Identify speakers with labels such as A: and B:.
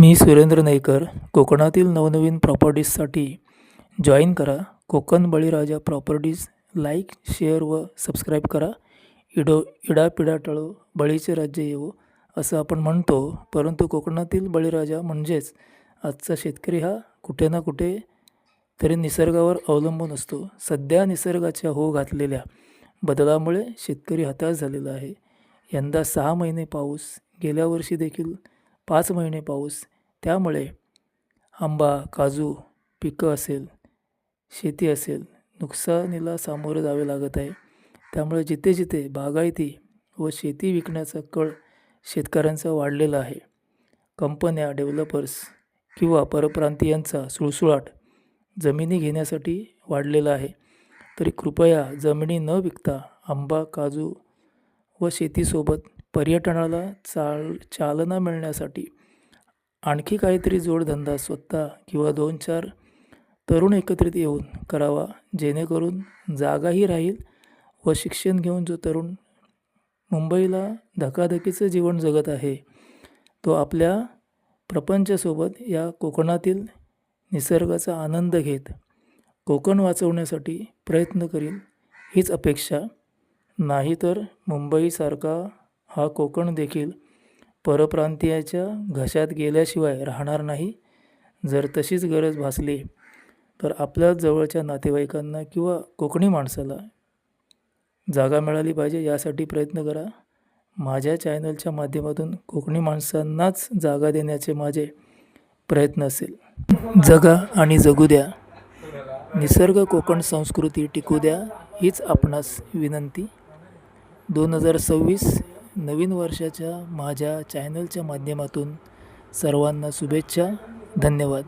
A: मी सुरेंद्र नेकर कोकणातील नवनवीन प्रॉपर्टीजसाठी जॉईन करा. Konkan Baliraja properties like share व सबस्क्राईब करा. इडो इडापिडा टळो बळीचे राज्य येवो असं आपण म्हणतो. परंतु कोकणातील बळीराजा म्हणजेच आजचा शेतकरी हा कुठे ना कुठे तरी निसर्गावर अवलंबून असतो. सध्या निसर्गाच्या हो घातलेल्या बदलामुळे शेतकरी हताश झालेला आहे. यंदा सहा महिने पाऊस गेल्या वर्षी देखील पाच महिने पाऊस त्यामुळे आंबा काजू पिकं असेल शेती असेल नुकसानीला सामोरं जावे लागत आहे. त्यामुळे जिथे जिथे बागायती व शेती विकण्याचा कळ शेतकऱ्यांचा वाढलेला आहे. कंपन्या डेव्हलपर्स किंवा परप्रांतीयांचा सुळसुळाट जमिनी घेण्यासाठी वाढलेला आहे. तरी कृपया जमिनी न विकता आंबा काजू व शेतीसोबत पर्यटनाला चाल चालना मिळण्यासाठी आणखी काहीतरी जोडधंदा स्वतः किंवा दोन चार तरुण एकत्रित येऊन करावा जेणेकरून जागाही राहील व शिक्षण घेऊन जो तरुण मुंबईला धकाधकीचं जीवन जगत आहे तो आपल्या प्रपंचासोबत या कोकणातील निसर्गाचा आनंद घेत कोकण वाचवण्यासाठी प्रयत्न करील हीच अपेक्षा. नाही तर मुंबईसारखा हा कोकण देखील परप्रांतीयाच्या घशात गेल्याशिवाय राहणार नाही. जर तशीच गरज भासली तर आपल्या जवळच्या नातेवाईकांना किंवा कोकणी माणसाला जागा मिळाली पाहिजे यासाठी प्रयत्न करा. माझ्या चॅनलच्या माध्यमातून कोकणी माणसांनाच जागा देण्याचे माझे प्रयत्न असेल. जगा आणि जगू द्या. निसर्ग कोकण संस्कृती टिकू द्या हीच आपणास विनंती. दोन हजार सव्वीस नवीन वर्षाच्या माझ्या चॅनलच्या माध्यमातून सर्वांना शुभेच्छा. धन्यवाद.